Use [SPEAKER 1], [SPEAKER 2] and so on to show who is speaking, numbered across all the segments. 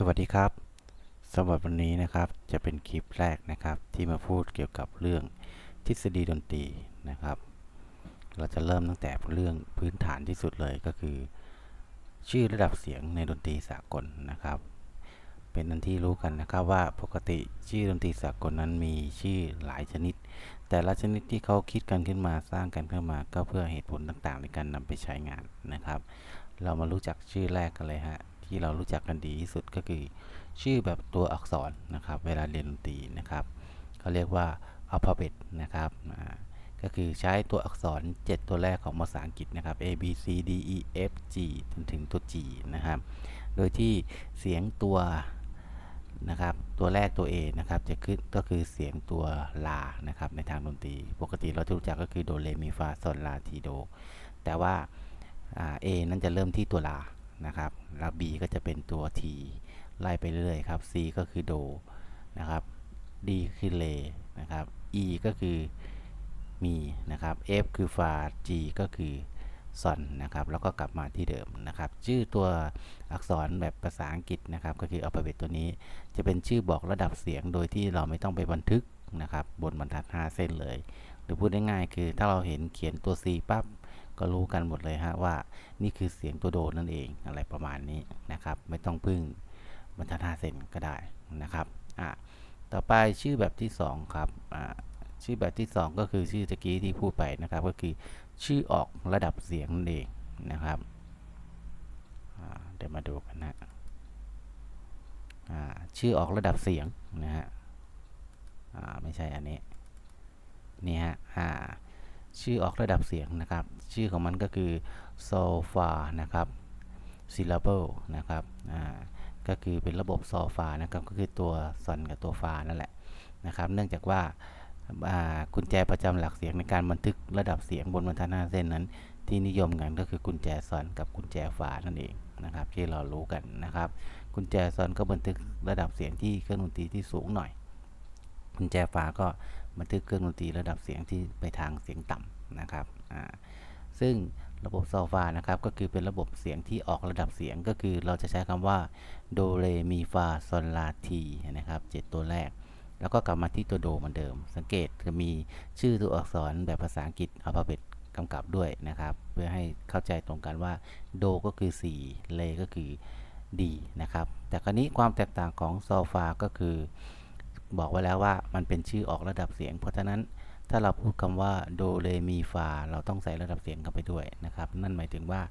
[SPEAKER 1] สวัสดีครับสำหรับวันนี้นะครับจะเป็นคลิปแรกนะครับ ที่มาพูดเกี่ยวกับเรื่องทฤษฎีดนตรีนะครับ เราจะเริ่มตั้งแต่เรื่องพื้นฐานที่สุดเลยก็คือ ชื่อระดับเสียงในดนตรีสากลนะครับ เป็นนันที่รู้กันนะครับว่าปกติชื่อดนตรีสากลนั้นมีชื่อหลายชนิด แต่ละชนิดที่เขาคิดกันขึ้นมาสร้างกันขึ้นมา ก็เพื่อเหตุผลต่างๆ ในการนำไปใช้งานนะครับ เรามารู้จักชื่อแรกกันเลยฮะ ที่เรารู้จักกันดีที่สุดก็คือ ชื่อแบบตัวอักษรนะครับ เวลาเรียนดนตรีนะครับเขาเรียกว่า alphabet นะครับก็คือใช้ตัวอักษร 7 ตัวแรกของภาษาอังกฤษนะครับ A B C D E F G จนถึงตัว G นะครับ โดยที่เสียงตัวนะครับ ตัวแรกตัว A นะครับ จะขึ้นก็คือเสียงตัวลา นะครับ ในทางดนตรี ปกติเราจะรู้จักก็คือโดเรมีฟาซอนลาทีโด แต่ว่าอ่า A นั้นจะเริ่มที่ตัวลา นะครับ แล้ว B ก็จะเป็นตัว T ไล่ไปเรื่อยๆครับ C ก็คือโดนะครับ D คือเลนะครับ E ก็คือมีนะครับ F คือฟา G ก็คือซอนนะครับ แล้วก็กลับมาที่เดิมนะครับ ชื่อตัวอักษรแบบภาษาอังกฤษนะครับ ก็คืออัลฟาเบตตัวนี้ จะเป็นชื่อบอกระดับเสียงโดยที่เราไม่ต้องไปบันทึกนะครับ บนบรรทัด 5 เส้นเลย หรือพูดง่ายๆคือถ้าเราเห็นเขียนตัว C ปั๊บ ก็รู้กันหมดเลยฮะว่านี่คือเสียงตัวโดนั่นเองอะไรประมาณนี้นะครับ ไม่ต้องพึ่งบรรทัด5เซนก็ได้นะครับอะต่อไปชื่อแบบที่ 2 ครับอ่าชื่อแบบที่ 2 ก็คือชื่อตะกี้ที่พูดไปนะครับ ก็คือชื่อออกระดับเสียงนั่นเองนะครับเดี๋ยวมาดูกันนะชื่อออกระดับเสียงนะฮะอ่าไม่ใช่อันนี้นี่ฮะ ชื่อออกระดับเสียงนะครับ ชื่อของมันก็คือ solfa นะครับ syllable นะครับอ่าก็คือเป็นระบบซอฟานะครับ ก็คือตัวซอนกับตัวฟานั่นแหละนะครับ เนื่องจากว่ากุญแจประจำหลักเสียงในการบันทึกระดับเสียงบนบรรทัดหน้าเส้นนั้น ที่นิยมกันก็คือกุญแจซอนกับกุญแจฟานั่นเองนะครับ ที่เรารู้กันนะครับ กุญแจซอนก็บันทึกระดับเสียงที่เครื่องดนตรีที่สูงหน่อยกุญแจฟาก็ บันทึกเครื่องดนตรีระดับเสียงที่ไปทางเสียงต่ำนะครับซึ่งระบบโซฟานะครับก็คือเป็นระบบเสียงที่ออกระดับเสียงก็คือเราจะใช้คำว่าโดเรมีฟาซอนลาทีนะครับเตัวแรก แล้วก็กลับมาที่ตัวโดเหมือนเดิม สังเกตจะมีชื่อตัวอักษรแบบภาษาอังกฤษอัลฟาเบตกำกับด้วยนะครับ เพื่อให้เข้าใจตรงกันว่าโดก็คือ 4 เลก็คือ D นะครับ แต่คราวนี้ความแตกต่างของโซฟาก็คือ บอกไว้แล้วว่ามันเป็นชื่อออกระดับเสียง เพราะฉะนั้นถ้าเราพูดคำว่าโดเรมีฟาเราต้องใส่ระดับเสียงเข้าไปด้วยนะครับ นั่นหมายถึงว่า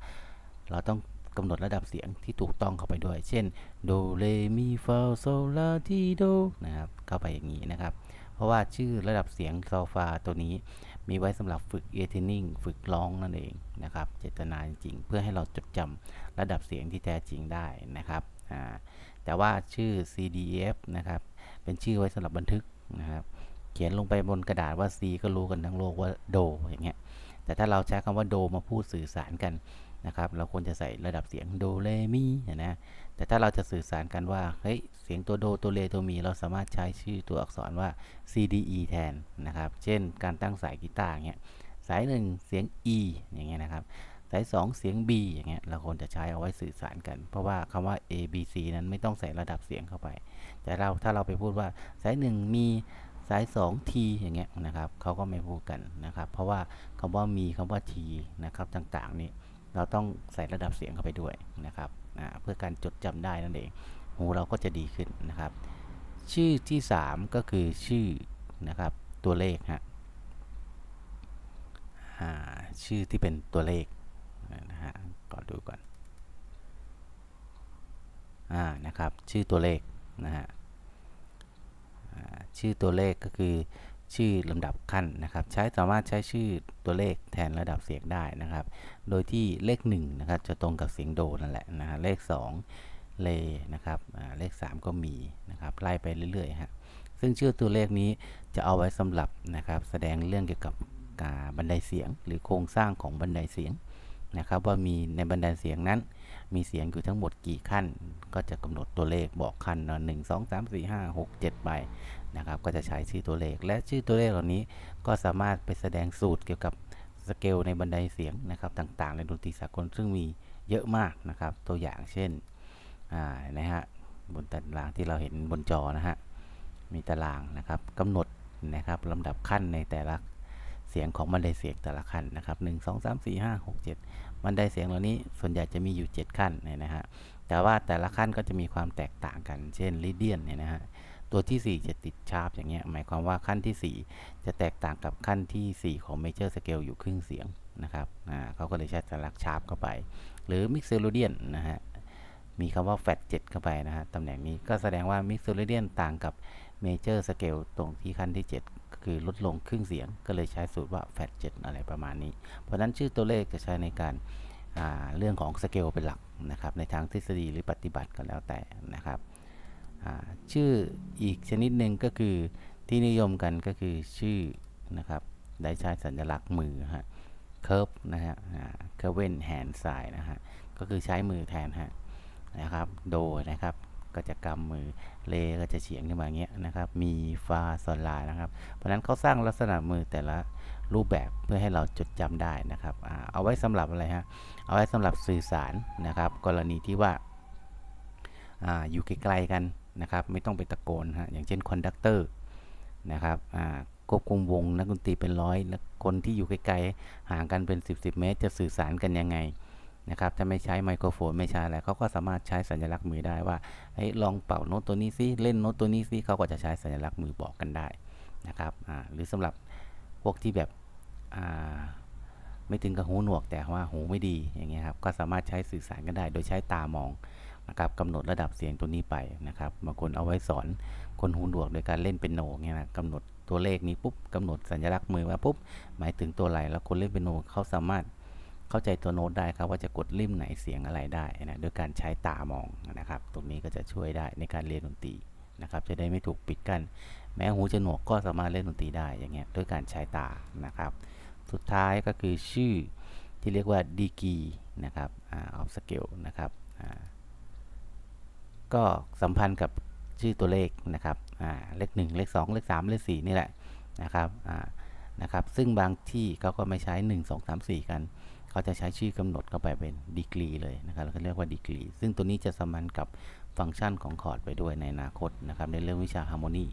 [SPEAKER 1] เราต้องกำหนดระดับเสียงที่ถูกต้องเข้าไปด้วย เช่นโดเรมีฟาโซลาทีโดนะครับเข้าไปอย่างนี้นะครับ เพราะว่าชื่อระดับเสียงโซฟาตัวนี้มีไว้สำหรับฝึกเอเทินิ่งฝึกร้องนั่นเองนะครับ เจตนาจริงเพื่อให้เราจดจำระดับเสียงที่แท้จริงได้นะครับแต่ว่าชื่อ CDF นะครับ เป็นชื่อไว้สำหรับบันทึกนะครับ เขียนลงไปบนกระดาษว่า C ก็รู้กันทั้งโลกว่าโดอย่างเงี้ย แต่ถ้าเราใช้คำว่าโดมาพูดสื่อสารกันนะครับ เราควรจะใส่ระดับเสียงโดเรมีนะ แต่ถ้าเราจะสื่อสารกันว่า เฮ้ย เสียงตัวโดตัวเลตัวมี เราสามารถใช้ชื่อตัวอักษรว่า CDE แทนนะครับ เช่น การตั้งสายกีตาร์เงี้ย สายหนึ่งเสียง E อย่างเงี้ยนะครับ สาย 2 เสียง B อย่างเงี้ยเราควรจะใช้เอาไว้สื่อสารกัน เพราะว่าคำว่า A B C นั้นไม่ต้องใส่ระดับเสียงเข้าไป แต่เราถ้าเราไปพูดว่าสาย 1 มีสาย 2 t อย่างเงี้ยนะครับเขาก็ไม่พูดกันนะครับ เพราะว่าคำว่ามีคำว่า t นะครับต่างๆนี้เราต้องใส่ระดับเสียงเข้าไปด้วยนะครับเพื่อการจดจำได้นั่นเองหูเราก็จะดีขึ้นนะครับ ชื่อที่ 3 ก็คือชื่อนะครับตัวเลขฮะชื่อที่เป็นตัวเลข นะฮะก่อนดูก่อนอ่านะครับ ชื่อตัวเลขนะฮะชื่อตัวเลขก็คือชื่อลำดับขั้นนะครับ ใช้สามารถใช้ชื่อตัวเลขแทนระดับเสียงได้นะครับ โดยที่เลข1นะครับจะตรงกับเสียงโดนั่นแหละนะฮะเลข 2 เลนะครับเลข 3 ก็มีนะครับไล่ไปเรื่อยๆฮะซึ่งชื่อตัวเลขนี้จะเอาไว้สำหรับนะครับแสดงเรื่องเกี่ยวกับการบันไดเสียง หรือโครงสร้างของบันไดเสียง นะครับว่ามีในบันไดเสียงนั้น มีเสียงอยู่ทั้งหมดกี่ขั้น ก็จะกำหนดตัวเลขบอกขั้นนะหนึ่งสองสามสี่ห้าหกเจ็ดไปนะครับก็จะใช้ชื่อตัวเลข และชื่อตัวเลขเหล่านี้ก็สามารถไปแสดงสูตรเกี่ยวกับสเกลในบันไดเสียงนะครับต่างๆ ในดนตรีสากลซึ่งมีเยอะมากนะครับ ตัวอย่างเช่นนะฮะบนตารางที่เราเห็นบนจอนะฮะมีตารางนะครับกำหนดนะครับลำดับขั้นในแต่ละ เสียงของบันไดเสียงแต่ละขั้นนะครับ1 2 3 4 5 6 7บันไดเสียงเหล่านี้ส่วนใหญ่จะมีอยู่ 7 ขั้นเนี่ยนะฮะแต่ว่าแต่ละขั้นก็จะมีความแตกต่างกัน เช่นลิเดียนเนี่ยนะฮะตัวที่ 4 จะติดชาร์ปอย่างเงี้ยหมายความว่าขั้นที่ 4 จะแตกต่างกับขั้นที่ 4 ของเมเจอร์สเกลอยู่ครึ่งเสียงนะครับอ่าเขาก็เลยใช้สัญลักษณ์ชาร์ปเข้าไป หรือมิกเซโลเดียนนะฮะมีคำว่าแฟต7เข้าไปนะฮะตำแหน่งนี้ก็แสดงว่ามิกเซโลเดียนต่างกับเมเจอร์สเกลตรงที่ขั้นที่ 7 คือลดลงครึ่งเสียง ก็เลยใช้สูตรว่าแฟต7อะไรประมาณนี้ เพราะฉะนั้นชื่อตัวเลขจะใช้ในการาเรื่องของสเกลเป็นหลักนะครับ ในทางทฤษฎีหรือปฏิบัติก็แล้วแต่นะครับชื่ออีกชนิดหนึ่งก็คือที่นิยมกันก็คือชื่อนะครับได้ใช้สัญลักษณ์มือฮะเคิร์ฟนะฮะเคอร์เวนแฮนด์ไซนะฮะก็คือใช้มือแทนฮะนะครับโดนะครับ ก็จะกำมือเลก็จะเฉียงขึ้นมาอย่างเงี้ยนะครับมีฟาซอลานะครับ เพราะฉะนั้นเขาสร้างลักษณะมือแต่ละรูปแบบเพื่อให้เราจดจำได้นะครับอเอาไว้สำหรับอะไรฮะเอาไว้สำหรับสื่อสารนะครับ กรณีที่ว่าอาอยู่ไกลๆกันนะครับ ไม่ต้องไปตะโกนฮะอย่างเช่นคอนดักเตอร์นะครับควบคุมวงนักดนตรีเป็นร้อยแล้วคนที่อยู่ไกลๆห่างกันเป็น 10 10เมตร จะสื่อสารกันยังไง นะครับถ้าไม่ใช้ไมโครโฟนไม่ใช้อะไรเขาก็สามารถใช้สัญลักษณ์มือได้ว่าเฮ้ยลองเป่าโน้ตตัวนี้ซิเล่นโน้ตตัวนี้ซิเขาก็จะใช้สัญลักษณ์มือบอกกันได้นะครับหรือสำหรับพวกที่แบบไม่ถึงกับหูหนวกแต่ว่าหูไม่ดีอย่างเงี้ยครับก็สามารถใช้สื่อสารกันได้ โดยใช้ตามองนะครับกำหนดระดับเสียงตัวนี้ไปนะครับบางคนเอาไว้สอนคนหูหนวกโดยการเล่นเป็นโนเงี้ยนะกำหนดตัวเลขนี้ปุ๊บกำหนดสัญลักษณ์มือมาปุ๊บหมายถึงตัวอะไรแล้วคนเล่นเป็นโนเขาสามารถ เข้าใจตัวโน้ตได้ครับว่าจะกดริมไหนเสียงอะไรได้นะโดยการใช้ตามองนะครับ ตรงนี้ก็จะช่วยได้ในการเรียนดนตรีนะครับ จะได้ไม่ถูกปิดกัน้นแม้หูจะหนวกก็สามารถเล่นดนตรีได้อย่างเงี้ยด้วยการใช้ตานะครับ สุดท้ายก็คือชื่อที่เรียกว่าดีกีนะครับออฟสเกลนะครับอ่าก็สัมพันธ์กับชื่อตัวเลขนะครับอ่าเลข 1 เลข 2 เลข 3 เลข 4 นี่แหละนะครับอ่านะครับ ซึ่งบางที่เขาก็ไม่ใช้ 1 2 3 4 กัน เขาจะใช้ชื่อกำหนดเข้าไปเป็นดีกรีเลยนะครับเราก็เรียกว่าดีกรีซึ่งตัวนี้จะสัมพันธ์กับฟังก์ชันของคอร์ดไปด้วยในอนาคตนะครับในเรื่องวิชาฮาร์โมนี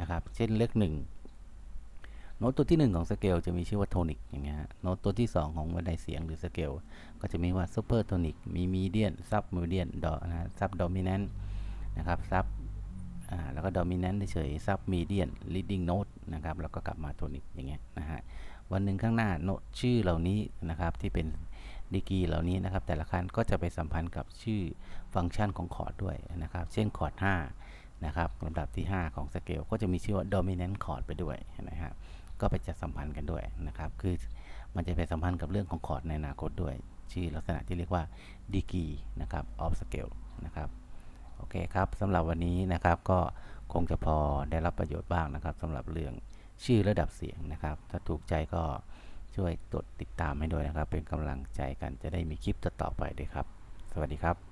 [SPEAKER 1] นะครับเช่นเลข1โน้ตตัวที่ 1 ของสเกลจะมีชื่อว่าโทนิกอย่างเงี้ยโน้ตตัวที่ 2 ของบันไดเสียงหรือสเกลก็จะมีว่าซูเปอร์โทนิกมีมีเดียนซับมีเดียนดอนะซับดอมิเนนต์นะครับซับอ่าแล้วก็ดอมิเนนต์เฉยซับมีเดียนลีดดิ้งโน้ตนะครับแล้วก็กลับมาโทนิกอย่างเงี้ยนะฮะ วันหนึ่งข้างหน้าโน้ตชื่อเหล่านี้นะครับที่เป็นดีกีเหล่านี้นะครับแต่ละขั้นก็จะไปสัมพันธ์กับชื่อฟังก์ชันของคอร์ดด้วยนะครับ เช่นคอร์ด5นะครับลำดับที่ 5 ของสเกลก็จะมีชื่อว่า dominant chord ไปด้วยนะครับก็ไปจะสัมพันธ์กันด้วยนะครับ คือมันจะไปสัมพันธ์กับเรื่องของคอร์ดในอนาคตด้วย ชื่อลักษณะที่เรียกว่าดีกีนะครับ of scale นะครับโอเคครับสำหรับวันนี้นะครับก็คงจะพอได้รับประโยชน์บ้างนะครับสำหรับเรื่อง ชื่อระดับเสียงนะครับ ถ้าถูกใจก็ช่วยกดติดตามให้ด้วยนะครับ เป็นกำลังใจกันจะได้มีคลิปต่อๆไปด้วยครับ สวัสดีครับ